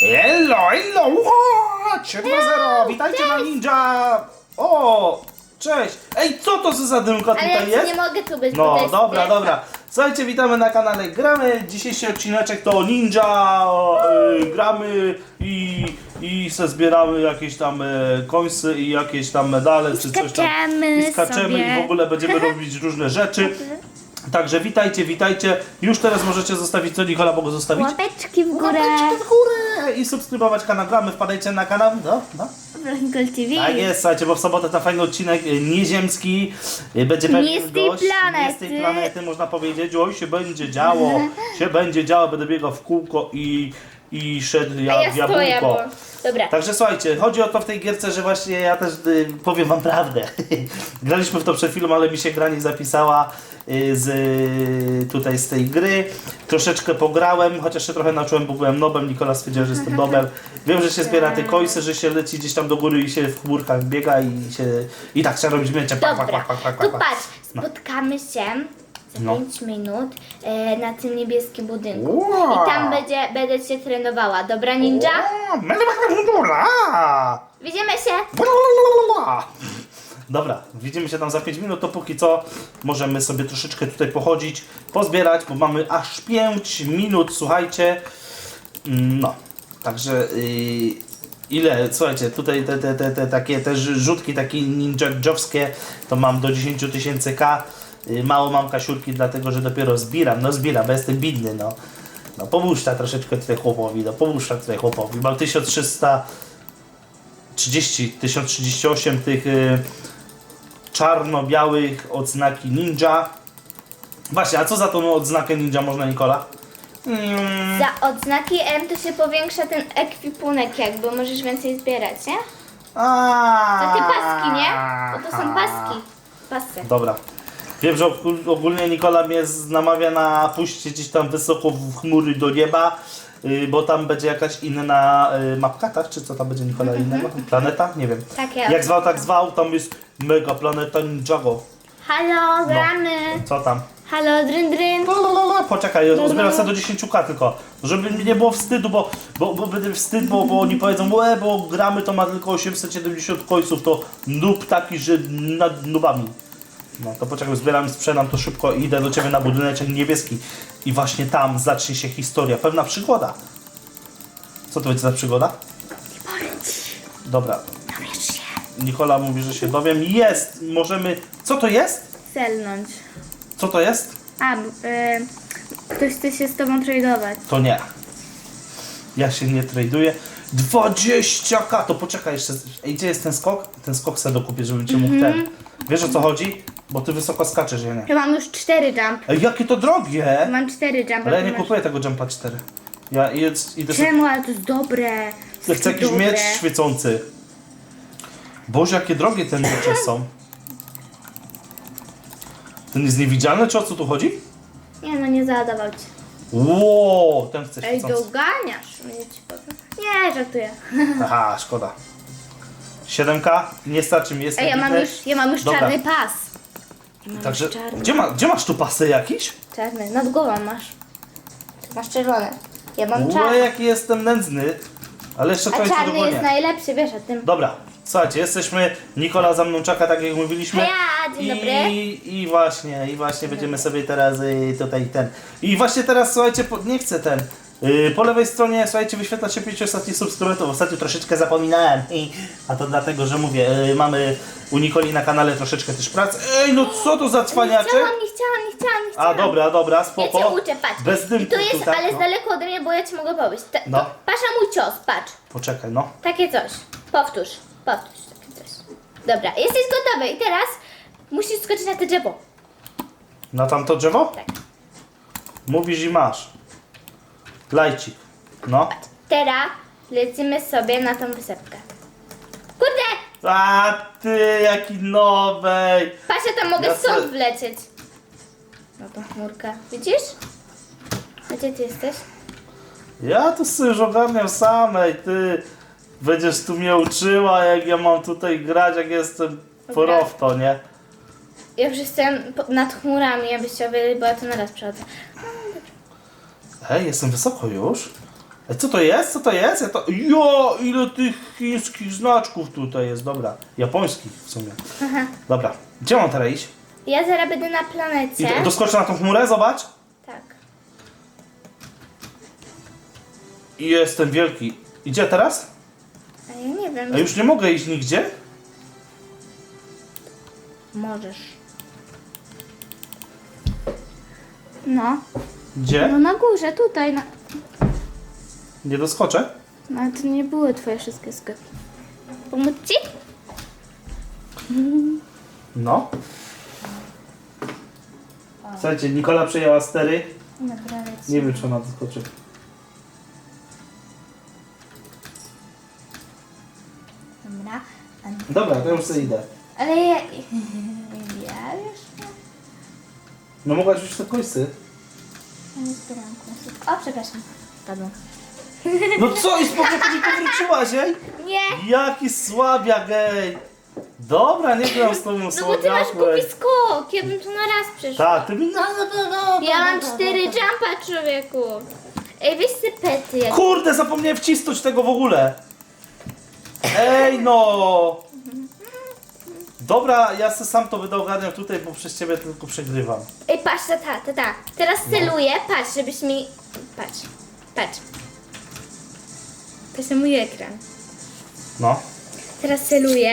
Hello, hello, ua, 3 0 witajcie na Ninja! O, cześć! Ej, co to za zadymka Ale tutaj jest? nie mogę tu być, bo to No, jest dobra, dobra. Słuchajcie, witamy na kanale Gramy. Dzisiejszy odcineczek to Ninja, y, gramy i, i se zbieramy jakieś tam y, końsy i jakieś tam medale czy coś tam. skaczemy I skaczemy sobie. i w ogóle będziemy robić różne rzeczy. Także witajcie, witajcie. Już teraz możecie zostawić, co Nikola mogę zostawić? Łapeczki w górę. Łapeczkę w górę i subskrybować kanał Gramy. Wpadajcie na kanał. No, no. Blankol TV. Tak jest, słuchajcie, bo w sobotę ten fajny odcinek y, nieziemski y, będzie pewnie Nie z tej gość, Nie z tej planety, można powiedzieć. Oj, się będzie działo, się będzie działo, będę biegał w kółko i, i szedł A ja, ja w stoję, jabłko. bo... Dobra. Także słuchajcie, chodzi o to w tej gierce, że właśnie ja też y, powiem wam prawdę. Graliśmy w to przed chwilą, ale mi się gra nie zapisała z y, tutaj z tej gry. Troszeczkę pograłem, chociaż się trochę nauczyłem, bo byłem nobem. Nikola stwierdził, że jestem nobem. Wiem, że się zbiera te końce, że się leci gdzieś tam do góry i się w chmurkach biega i się i tak trzeba robić. Pak, pak, Dobra, pak, pak, pak, to pak. patrz, spotkamy się za No. 5 minut e, na tym niebieskim budynku. Wow. I tam będzie, będę cię trenowała. Dobra, ninja? Taka Widzimy się. Dobra, widzimy się tam za 5 minut, to póki co możemy sobie troszeczkę tutaj pochodzić, pozbierać, bo mamy aż 5 minut, słuchajcie. Mm, No, także yy, ile, słuchajcie, tutaj te, te, te, te takie te rzutki takie ninjowskie, to mam do 10 tysięcy K. Yy, mało mam kasiurki, dlatego że dopiero zbieram, no zbieram, bo jestem bidny, no. No pomóż ta troszeczkę tutaj chłopowi, no pomóż ta tutaj chłopowi. Mam 1300 30, 1038 tych y, czarno-białych odznaki ninja. Właśnie, a co za tą odznakę ninja można, Nikola? Mm, Za odznaki M to się powiększa ten ekwipunek jakby, możesz więcej zbierać, nie? Za te paski, nie? Bo to są paski. Pasy. Dobra. Wiem, że ogól- ogólnie Nikola mnie z- namawia na pójście gdzieś tam wysoko w chmury do nieba, bo tam będzie jakaś inna y, mapka, tak? Czy co tam będzie Nikola innego? Planeta? Nie wiem. Tak, ja. Jak zwał, tak zwał, tam jest mega planeta Ninjago. Halo, gramy. Co tam? Halo, dryn, dryn. Lalalala, Poczekaj, zbieram sobie do 10k tylko, żeby mi nie było wstydu, bo, bo, bo będę wstyd, bo, bo oni powiedzą, łe, bo gramy to ma tylko 870 końców, to noob taki, że nad nubami. No to poczekaj, zbieram, sprzedam to szybko i idę do Ciebie na budyneczek niebieski. I właśnie tam zacznie się historia, pewna przygoda. Co to będzie za przygoda? Dobra, Dowiesz się. Nikola mówi, że się dowiem. Jest, możemy... Co to jest? Selnąć. Co to jest? A, y, ktoś chce się z tobą tradować. To nie. Ja się nie traduję. 20k! To poczekaj jeszcze. Ej, gdzie jest ten skok? Ten skok sobie dokupię, żebym cię mógł ten. Wiesz o co chodzi? Bo ty wysoko skaczesz, ja nie. Ja mam już cztery jump. Ej, jakie to drogie! Mam cztery jump. Ale ja nie kupuję tego Jumpa 4. Ja idę, idę sobie... Czemu? Ale to jest dobre. Ja chcę jakiś Dobre. miecz świecący. Boże, jakie drogie te miecze są. Ten jest niewidzialny, czy o co tu chodzi? Nie no, nie zadawał ci. Ło, ten chce Ej, świecący. doganiasz mnie ci powiem. Nie, żartuję. Aha, szkoda. 7K? Nie starczy mi, jest Ej, ja mam już, ja mam już Dobra. czarny pas. Mam Także, czarny. gdzie, ma, gdzie masz tu pasy jakiś? Czarny, nad głową masz. Ty masz czerwone. Ja mam Ue, czarny. jaki jestem nędzny. Ale jeszcze A czarny dogonię. jest najlepszy, wiesz o tym. Dobra, słuchajcie, jesteśmy, Nikola za mną czeka, tak jak mówiliśmy. Heja, dzień dobry. I, I właśnie, i właśnie będziemy sobie teraz y, tutaj ten. I właśnie teraz, słuchajcie, po, nie chcę ten. Y, po lewej stronie, słuchajcie, wyświetla się 5 ostatnich subskrybentów. Ostatnio troszeczkę zapominałem. I, a to dlatego, że mówię, y, mamy u Nikoli na kanale troszeczkę też pracy. Ej, no co to za Nie cwaniaczek? chciałam, nie chciałam, nie chciałam, nie A chciałam. dobra, dobra, Ja spoko. cię uczę, patrz. Bez dymku I to jest, tu, tak, ale z no. daleko ode mnie, bo ja ci mogę powiedzieć. Ta, No. to, pasza mój cios, patrz. Poczekaj, no. Takie coś. Powtórz, powtórz takie coś. Dobra, jesteś gotowy i teraz musisz skoczyć na te drzewo. Na tamto drzewo? Tak. Mówisz i masz. Lajcik. No. Teraz lecimy sobie na tą wysepkę. Kurde! A ty, jaki nowej. Patrz, ja tam mogę Ja stąd se- wlecieć. Na tą chmurkę. Widzisz? A gdzie ty jesteś? Ja tu sobie już ogarniam samej, ty. Będziesz tu mnie uczyła, jak ja mam tutaj grać, jak jestem pro w to, nie? Ja już jestem po- nad chmurami, abyście wiedzieli, bo ja to naraz przechodzę. Hej, jestem wysoko już. Ej, co to jest? Co to jest? Ja to... Jo, ile tych chińskich znaczków tutaj jest. Dobra, japońskich w sumie. Aha. Dobra, gdzie mam teraz iść? Ja zaraz będę na I planecie. do- doskoczę na tą chmurę, zobacz. Tak. I jestem wielki. Idzie teraz? A ja nie wiem. A już nie mogę iść nigdzie? Możesz. No. Gdzie? No na górze, tutaj. Na... Nie doskoczę? No ale to nie były twoje wszystkie skoki. Pomóc ci? No. Słuchajcie, Nikola przejęła stery. Naprawdę. Nie wiem, czy ona doskoczy. Dobra. Dobra, to już sobie idę. Ale ja... Ja nie. No mogłaś już te końcy. Ja nie zbieram kłosów. O, przepraszam. Padło. No co, i spokojnie mi powróciłaś, ej? Nie! Jaki słabiak, ej. Dobra, nie gram z tobą No bo ty masz słabiaku, głupi ej. skok. Ja bym tu na raz przeszła. Tak, ty mi... No, no, no, no, Ja mam cztery jumpa, człowieku. Ej, weź te pety. Jak... Kurde, zapomniałem wcisnąć tego w ogóle. Ej, no. Dobra, ja se sam to będę ogarniał tutaj, bo przez ciebie tylko przegrywam. Ej, patrz, ta, ta, ta, ta. Teraz No. celuję, patrz, żebyś mi... Patrz, patrz. To jest mój ekran. No. Teraz celuję.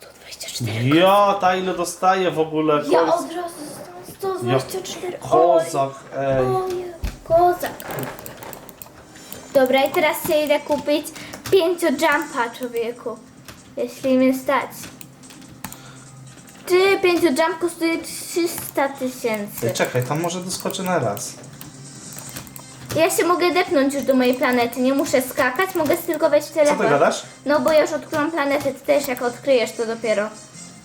124. Ja, ta ile dostaję w ogóle. Ja Koz... od razu dostałam 124. Kozak, ej. Oj, kozak. Dobra, i teraz sobie idę kupić 5 jumpa, człowieku. Jeśli mnie stać. Ty, 5 jump kosztuje 300 tysięcy. Czekaj, tam może doskoczę na raz. Ja się mogę depnąć już do mojej planety, nie muszę skakać, mogę tylko wejść w Co telefon. ty gadasz? No bo ja już odkryłam planetę, ty też jak odkryjesz to dopiero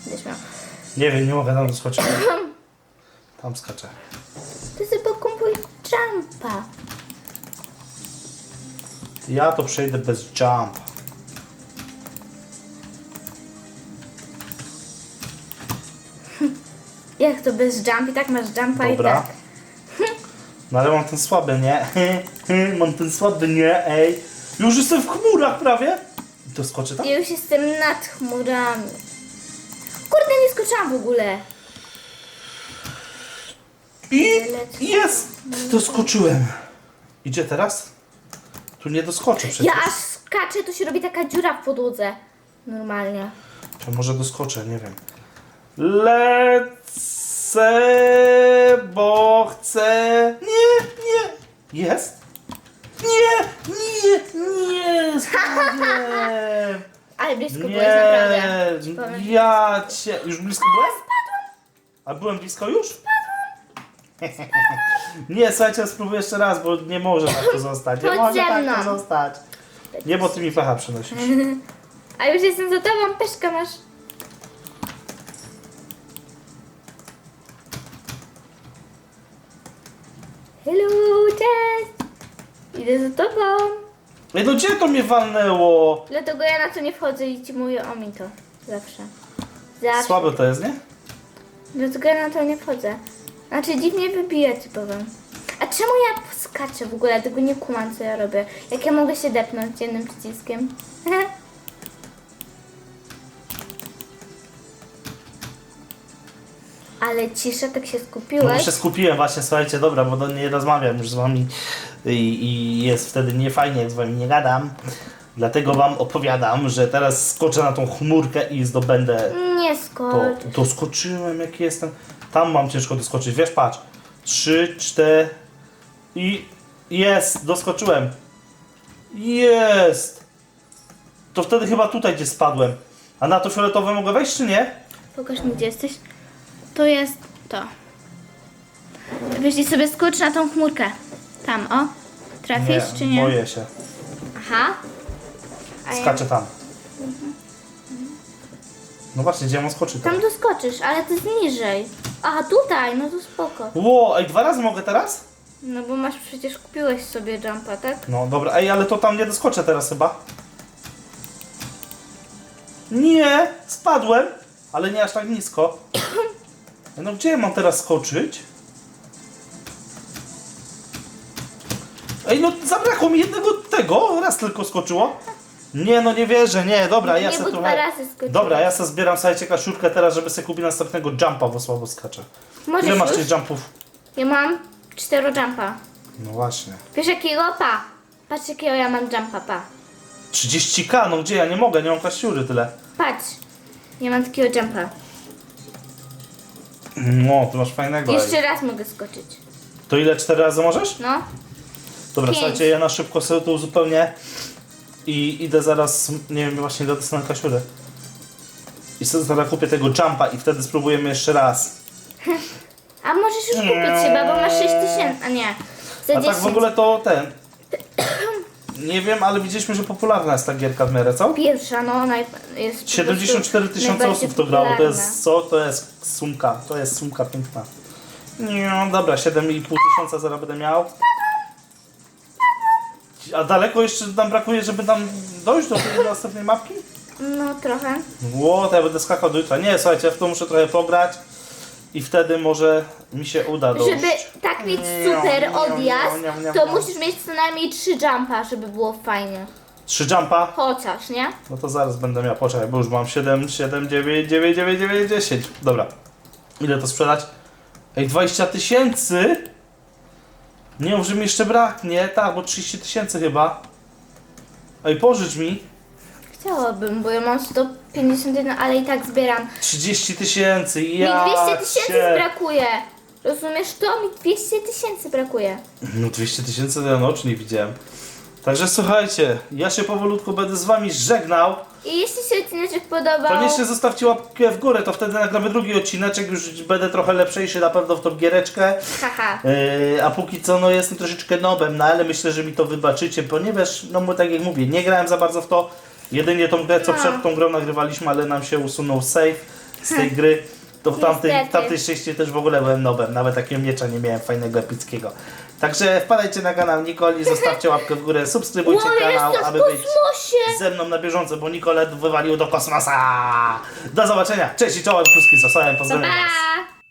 będziesz miał. Nie wiem, nie mogę tam doskoczyć. Tam skaczę. Ty sobie pokupuj jumpa. Ja to przejdę bez jump. Jak to bez jump? I tak masz jumpa Dobra. i tak. No ale mam ten słaby, nie? mam ten słaby, nie? Ej. Już jestem w chmurach prawie. Doskoczę tam? Ja już jestem nad chmurami. Kurde, nie skoczyłam w ogóle. I jest! Doskoczyłem. Idzie teraz? Tu nie doskoczę przecież. Ja aż skaczę, to się robi taka dziura w podłodze. Normalnie. To może doskoczę, nie wiem. Lecę, bo chcę. Nie, nie. Jest? Nie, nie, nie. Spadłem. Ale blisko byłeś naprawdę. Ci Nie, powiem. ja cię. Już blisko byłem? A byłem blisko już? Nie, słuchajcie, spróbuję jeszcze raz, bo nie może tak to zostać. Nie Chodź może ze tak mną. to zostać. Nie, bo ty mi pecha przynosisz. A już jestem za tobą, peszka masz. Idę za tobą. Ej, no gdzie to mnie walnęło? Dlatego ja na to nie wchodzę i ci mówię o mi to. Zawsze. Zawsze. Słabe to jest, nie? Dlatego ja na to nie wchodzę. Znaczy dziwnie wybija ci powiem. A czemu ja skaczę w ogóle? Ja tego nie kumam co ja robię. Jak ja mogę się depnąć jednym przyciskiem? Ale cisza, tak się No, skupiłeś. się skupiłem właśnie, słuchajcie, dobra, bo do nie rozmawiam już z wami i, i jest wtedy niefajnie, jak z wami nie gadam. Dlatego wam opowiadam, że teraz skoczę na tą chmurkę i zdobędę Nie to. skocz. Doskoczyłem, jak jestem. Tam mam ciężko doskoczyć. Wiesz, patrz. Trzy, cztery i jest, doskoczyłem. Jest. To wtedy chyba tutaj, gdzie spadłem. A na to fioletowe mogę wejść, czy nie? Pokaż mi gdzie jesteś. To jest to. Weź sobie skocz na tą chmurkę. Tam, o. Trafisz czy nie? Boję się. Aha. A ja- Skaczę tam. No właśnie, gdzie mam skoczyć Tam teraz? doskoczysz, ale to jest niżej. Aha, tutaj, no to spoko. Ło, ej, dwa razy mogę teraz? No bo masz przecież kupiłeś sobie jumpa, tak? No dobra, ej, ale to tam nie doskoczę teraz chyba. Nie, spadłem, ale nie aż tak nisko. No gdzie ja mam teraz skoczyć? Ej, no zabrakło mi jednego tego, raz tylko skoczyło. Nie, no nie wierzę, nie, dobra, ja Nie, se trochę... razy. Dobra, ja sobie zbieram, słuchajcie, kaszurkę teraz, żeby sobie kupić następnego jumpa, bo słabo skaczę. Możesz Ile masz już? tych jumpów? Ja mam cztero jumpa. No właśnie. Wiesz jakiego? Pa. Patrz jakiego ja mam jumpa, pa. 30k, no gdzie ja nie mogę, nie mam kasiury tyle. Patrz. Ja mam takiego jumpa. No, ty masz fajnego. Jeszcze raz mogę skoczyć. To ile, cztery razy możesz? No. Dobra, Pięć. słuchajcie, ja na szybko sobie to uzupełnię i idę zaraz, nie wiem, właśnie do na kasiurę. I sobie zaraz kupię tego jumpa i wtedy spróbujemy jeszcze raz. A możesz już kupić chyba, bo masz 6 tysięcy. A nie. Za A 10. tak w ogóle to ten... Nie wiem, ale widzieliśmy, że popularna jest ta gierka w miarę, co? Pierwsza, no naj... jest po 74 prostu tysiące najbardziej osób to grało, to popularna. jest co? To jest sumka, to jest sumka piękna. Nie, dobra, 7,5 tysiąca zaraz będę miał. A daleko jeszcze nam brakuje, żeby tam dojść do tej następnej mapki? No trochę. Ło, to ja będę skakał do jutra. Nie, słuchajcie, ja w to muszę trochę pograć i wtedy może mi się uda dojść. Żeby tak mieć super odjazd, to musisz mieć co najmniej 3 jumpa, żeby było fajnie. Trzy jumpa? Chociaż, nie? No to zaraz będę miał, poczekaj, bo już mam 7, 7, 9, 9, 9, 9, 10. Dobra. Ile to sprzedać? Ej, 20 tysięcy? Nie, może mi jeszcze braknie. Tak, bo 30 tysięcy chyba. Ej, pożycz mi. Chciałabym, bo ja mam 151, ale i tak zbieram. 30 tysięcy, Mi ja 200 tysięcy cię- brakuje. Rozumiesz to? Mi 200 tysięcy brakuje. No 200 tysięcy to ja na oczy nie widziałem. Także słuchajcie, ja się powolutku będę z wami żegnał. I jeśli się odcineczek podobał, Koniecznie zostawcie łapkę w górę, to wtedy nagramy drugi odcineczek, już będę trochę lepszejszy na pewno w tą giereczkę. haha. Yy, a póki co no jestem troszeczkę nobem, no ale myślę, że mi to wybaczycie, ponieważ no bo tak jak mówię, nie grałem za bardzo w to. Jedynie tą grę, co No. przed tą grą nagrywaliśmy, ale nam się usunął save z tej gry. To w tamtej, w Niestety. tamtej szczęście też w ogóle byłem nobem, nawet takiego miecza nie miałem fajnego, epickiego. Także wpadajcie na kanał Nikoli, zostawcie łapkę w górę, subskrybujcie Wow, kanał, w aby być kosmosie! ze mną na bieżąco, bo Nikolet wywalił do kosmosa. Do zobaczenia, cześć i czołem, kluski z Pa, pozdrawiam was. pa!